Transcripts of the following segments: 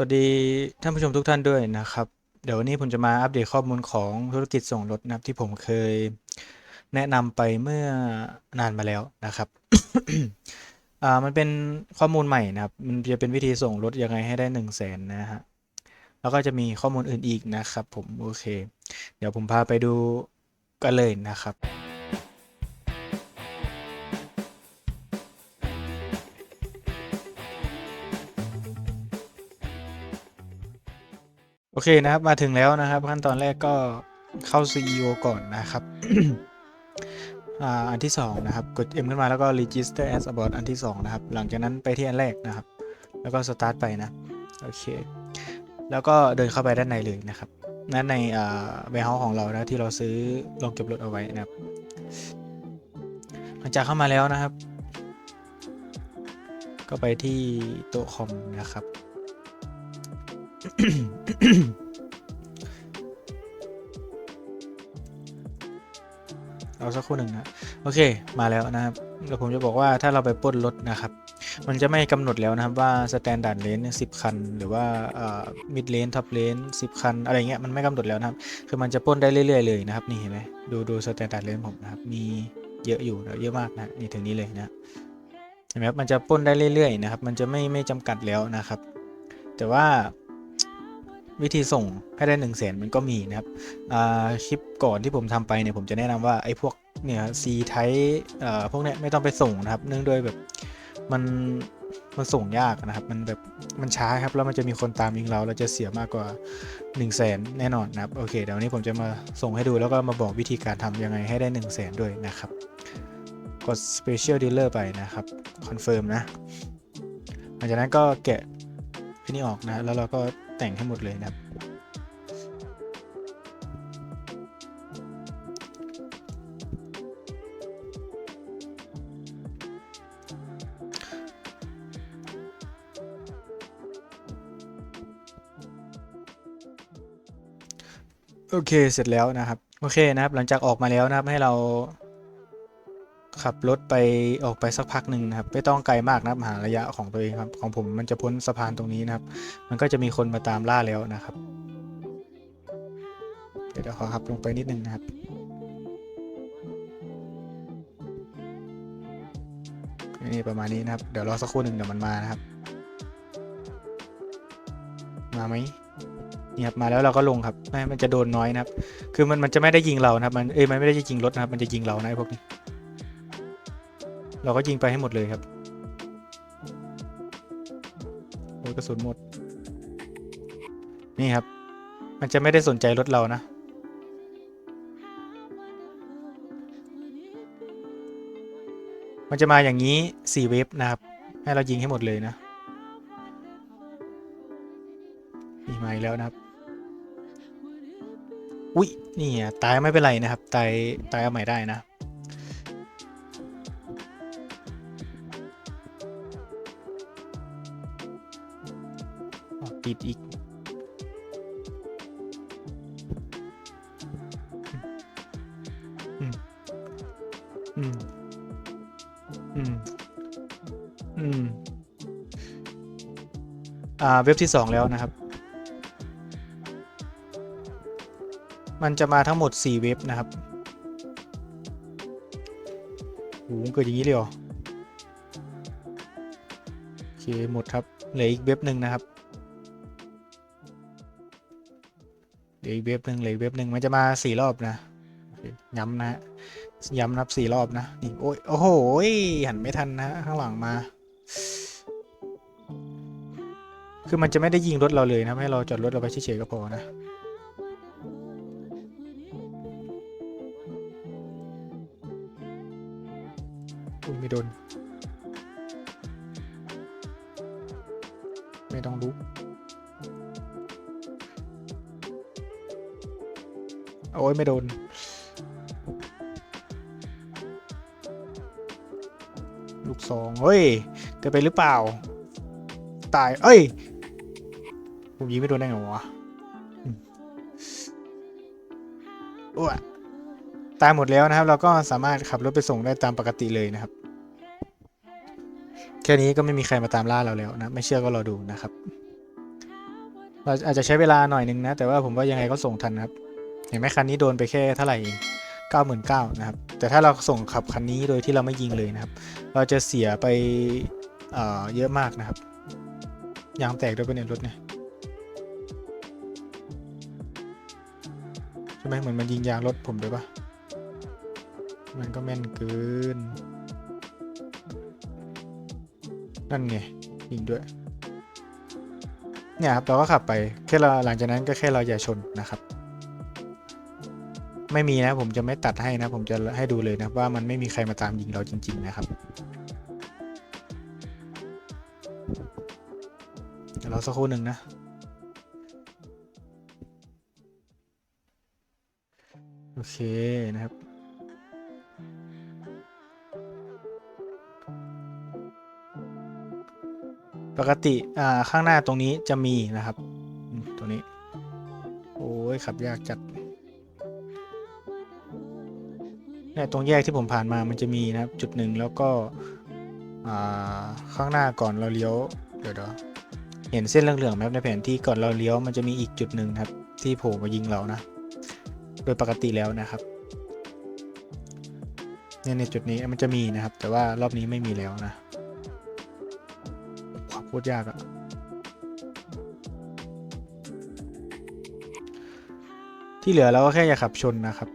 วัสดีท่านผู้ชมทุกท่านด้วยนะครับ เดี๋ยววันนี้ผมจะมาอัปเดตข้อมูลของธุรกิจส่งรถนะครับ ที่ผมเคยแนะนำไปเมื่อนานมาแล้วนะครับอ่ามันเป็นข้อมูลใหม่นะครับ มันจะเป็นวิธีส่งรถยังไงให้ได้หนึ่งแสนนะฮะแล้วก็จะมีข้อมูลอื่นอีกนะครับ ผมโอเค เดี๋ยวผมพาไปดูกันเลยนะครับ โอเคนะครับมาถึงแล้วนะครับ ขั้นตอนแรกก็เข้า CEO ก่อนนะครับอ่าอันที่สองนะครับ กด M ขึ้นมาแล้วก็ register as about อันที่สองนะครับ หลังจากนั้นไปที่อันแรกนะครับ แล้วก็ start ไปนะ โอเค แล้วก็เดินเข้าไปด้านในเลยนะครับนั่นในอ่า warehouse ของเรานะที่เราซื้อลงเก็บรถเอาไว้นะครับ หลังจากเข้ามาแล้วนะครับ ก็ไปที่โต๊ะคอมนะครับ เอาสักคู่หนึ่งนะ โอเคมาแล้วนะครับเดี๋ยวผมจะบอกว่าถ้าเราไปปล้นรถนะครับ มันจะไม่กำหนดแล้วนะครับว่าสแตนดาร์ดเลนสิบคัน หรือว่ามิดเลนท็อปเลนสิบคัน อะไรเงี้ยมันไม่กำหนดแล้วนะครับ คือมันจะปล้นได้เรื่อยๆเลยนะครับ นี่เห็นไหมดูดูสแตนดาร์ดเลนผมนะครับ มีเยอะอยู่เยอะมากนะนี่ถึงนี้เลยนะเห็นไหมครับมันจะปล้นได้เรื่อยๆนะครับ มันจะไม่ไม่จำกัดแล้วนะครับ แต่ว่า วิธีส่งให้ได้หนึ่งแสนมันก็มีนะครับคลิปก่อนที่ผมทำไปเนี่ยผมจะแนะนำว่าไอ้พวกเนี่ย C type พวกเนี้ยไม่ต้องไปส่งนะครับ เนื่องด้วยแบบมันมันส่งยากนะครับ มันแบบมันช้าครับ แล้วมันจะมีคนตามยิงเรา เราจะเสียมากกว่า1นึ่งแสนแน่นอนนะครับ โอเค เดี๋ยววนนี้ผมจะมาส่งให้ดูแล้วก็มาบอกวิธีการทำยังไงให้ได้1นึ่งแสนด้วยนะครับ กด special dealer ไปนะครับ confirm นะ หลังจากนั้นก็แกะที่นี่ออกนะ แล้วเราก็ แต่งให้หมดเลยนะครับ โอเคเสร็จแล้วนะครับ โอเคนะครับ หลังจากออกมาแล้วนะครับให้เรา ขับรถไปออกไปสักพักหนึ่งนะครับ ไม่ต้องไกลมากนะครับหาระยะของตัวเองครับ ของผมมันจะพ้นสะพานตรงนี้นะครับ มันก็จะมีคนมาตามล่าแล้วนะครับ เดี๋ยวขอขับลงไปนิดนึงนะครับนี่ประมาณนี้นะครับ เดี๋ยวรอสักครู่หนึ่งเดี๋ยวมันมานะครับ มาไหมนี่ครับมาแล้วเราก็ลงครับไม่มันจะโดนน้อยนะครับ คือมันมันจะไม่ได้ยิงเรานะครับ มันเอ้ยมันไม่ได้ยิงรถนะครับ มันจะยิงเรานะพวกนี้ เราก็ยิงไปให้หมดเลยครับโอ้ยกระสุนหมด นี่ครับ มันจะไม่ได้สนใจรถเรานะ มันจะมาอย่างนี้4เวฟนะครับ ให้เรายิงให้หมดเลยนะนี่มาอีกแล้วนะครับ อุ๊ยนี่อะตายไม่เป็นไรนะครับ ตายตายเอาใหม่ได้นะ ติดอีก อืม อืม อืม อืม อ่า เว็บที่สองแล้วนะครับ มันจะมาทั้งหมด4เว็บนะครับโหเกิดอย่างนี้เลยเหรอ โอเค หมดครับ เหลืออีกเว็บหนึ่งนะครับ ดี๋ยวอีกเว็บหนึ่งเลืออีกเว็บหนึ่งมันจะมาสี่รอบนะย้ำนะย้ำนับสี่รอบนะนี่โอ้ยโอ้โหหันไม่ทันนะข้างหลังมา คือมันจะไม่ได้ยิงรถเราเลยนะให้เราจอดรถเราไปเฉยๆก็พอนะอุ้ยไม่โดน ไม่ต้องรู้ โอ้ยไม่โดน ลูกสองเฮ้ยเกิดไปหรือเปล่า ตาย เอ้ย ผมยิงไม่โดนได้ไงวะอืมอ้วตายหมดแล้วนะครับ เราก็สามารถขับรถไปส่งได้ตามปกติเลยนะครับ แค่นี้ก็ไม่มีใครมาตามล่าเราแล้วนะ ไม่เชื่อก็รอดูนะครับเราอาจจะใช้เวลาหน่อยนึงนะ แต่ว่าผมว่ายังไงก็ส่งทันครับ เห็นไหมคันนี้โดนไปแค่เท่าไหร่เองเก้าหมื่นเก้านะครับ แต่ถ้าเราส่งขับคันนี้โดยที่เราไม่ยิงเลยนะครับ เราจะเสียไปเเยอะมากนะครับ ยางแตกด้วยปะเนี่ยรถเนี่ยใช่ไหมเหมือนมันยิงยางรถผมด้วยปะมันก็แม่นเกิน นั่นไงยิงด้วย เนี่ยครับเราก็ขับไปแค่เราหลังจากนั้นก็แค่เราอย่าชนนะครับ ไม่มีนะ ผมจะไม่ตัดให้นะ ผมจะให้ดูเลยนะว่ามันไม่มีใครมาตามยิงเราจริง ๆ นะครับ เราสักครู่หนึ่งนะโอเคนะครับ ปกติ อ่า ข้างหน้าตรงนี้จะมีนะครับตรงนี้ โอ้ยขับยากจัด เนี่ยตรงแยกที่ผมผ่านมามันจะมีนะครับ จุดหนึ่งแล้วก็ข้างหน้าก่อนเราเลี้ยวเดี๋ยวเดี๋ยวเห็นเส้นเหลืองๆไหมครับในแผนที่ก่อนเราเลี้ยวมันจะมีอีกจุดหนึ่งครับ ที่โผล่มายิงเรานะ โดยปกติแล้วนะครับเนี่ยในจุดนี้มันจะมีนะครับ แต่ว่ารอบนี้ไม่มีแล้วนะขับโคตรยากอะที่เหลือเราก็แค่อย่าขับชนนะครับ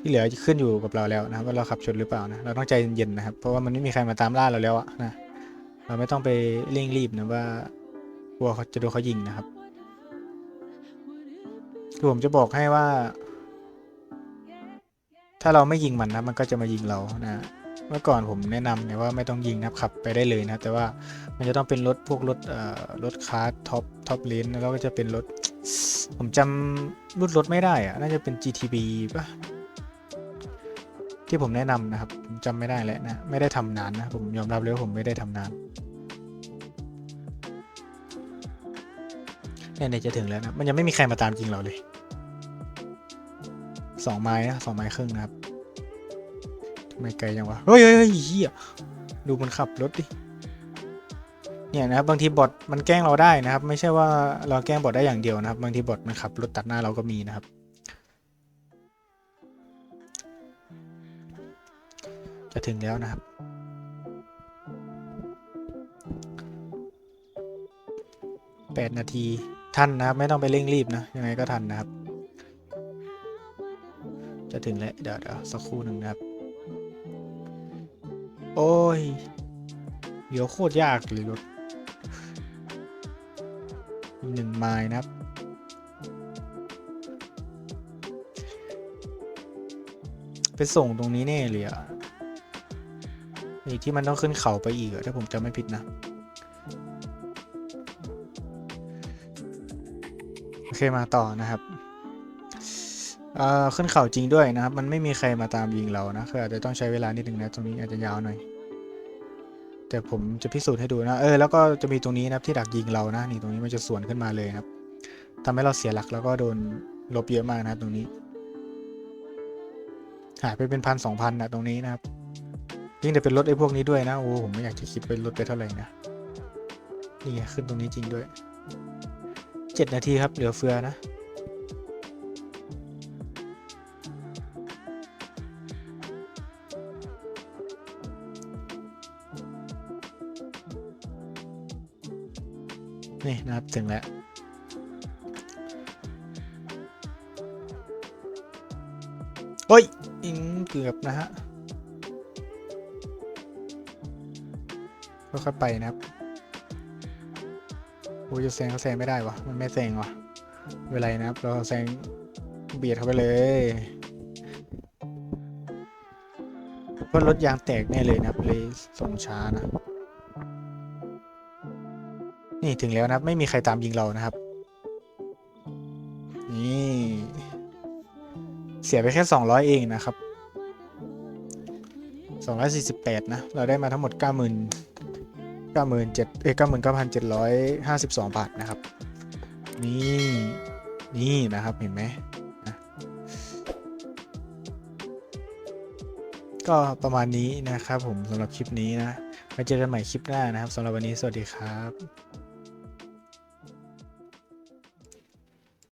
ที่เหลือขึ้นอยู่กับเราแล้วนะครับว่าเราขับชนหรือเปล่านะเราต้องใจเย็นๆนะครับ เพราะว่ามันไม่มีใครมาตามล่าเราแล้วอะนะเราไม่ต้องไปเร่งรีบนะว่ากลัวเขาจะโดนเขายิงนะครับคือผมจะบอกให้ว่า ถ้าเราไม่ยิงมันนะมันก็จะมายิงเรานะเมื่อก่อนผมแนะนำเนี่ยว่าไม่ต้องยิงนะขับไปได้เลยนะ แต่ว่ามันจะต้องเป็นรถพวกรถเอ่อรถคาร์ท็อปท็อปเลนแล้วก็จะเป็นรถ ผมจำรุ่นรถไม่ได้อะน่าจะเป็น GTB ป่ะ ที่ผมแนะนำนะครับผมจำไม่ได้แล้วนะ ไม่ได้ทำนานนะ ผมยอมรับเลยว่าผมไม่ได้ทำนานเนี่ยเนี่ยจะถึงแล้วนะมันยังไม่มีใครมาตามยิงเราเลยสองไม้นะสองไม้ครึ่งนะครับทำไมไกลจังวะเฮ้ยเฮ้ยเฮ้ยเฮียดูมันขับรถดิเนี่ยนะครับบางทีบอทมันแกล้งเราได้นะครับ ไม่ใช่ว่าเราแกล้งบอทได้อย่างเดียวนะครับ บางทีบอทมันขับรถตัดหน้าเราก็มีนะครับ จะถึงแล้วนะครับแปดนาทีทันนะครับ ไม่ต้องไปเร่งรีบนะ ยังไงก็ทันนะครับ จะถึงแล้ว เดี๋ยวเดี๋ยวสักครู่หนึ่งนะครับ โอ้ย เดี๋ยวโคตรยากเลยรถหนึ่งไม้นะครับไปส่งตรงนี้แน่เลยอะ ไอ้ที่มันต้องขึ้นเขาไปอีกถ้าผมจำไม่ผิดนะ โอเคมาต่อนะครับเอ่อขึ้นเขาจริงด้วยนะครับ มันไม่มีใครมาตามยิงเรานะคืออาจจะต้องใช้เวลานิดนึงนะตรงนี้อาจจะยาวหน่อย แต่ผมจะพิสูจน์ให้ดูนะ เออแล้วก็จะมีตรงนี้นะครับที่ดักยิงเรานะนี่ตรงนี้มันจะสวนขึ้นมาเลยครับทำให้เราเสียหลักแล้วก็โดนลบเยอะมากนะตรงนี้หายไปเป็นพันสองพันนะตรงนี้นะครับ ยิ่งแต่เป็นรถไอ้พวกนี้ด้วยนะโอ้ผมไม่อยากจะคิดเป็นรถไปเท่าไหร่นะนี่ขึ้นตรงนี้จริงด้วยเจ็ดนาทีครับเหลือเฟือนะนี่นะครับถึงแล้วโอ้ยอิงเกือบนะฮะ ค่อยๆไปนะครับโอ้ยจะแซงก็แซงไม่ได้วะมันไม่แซงวะเป็นไรนะครับ เราแซงเบียดเข้าไปเลยเพราะรถยางแตกแน่เลยนะครับเลยส่งช้านะ นี่ถึงแล้วนะครับ ไม่มีใครตามยิงเรานะครับ นี่ เสียไปแค่ 200 เองนะครับ 248 นะ เราได้มาทั้งหมด 90,000 97,000เอ้ย99,752 บาทนะครับ นี่นี่นะครับเห็นไหมก็ประมาณนี้นะครับผมสำหรับคลิปนี้นะไว้เจอกันใหม่คลิปหน้านะครับสำหรับวันนี้สวัสดีครับ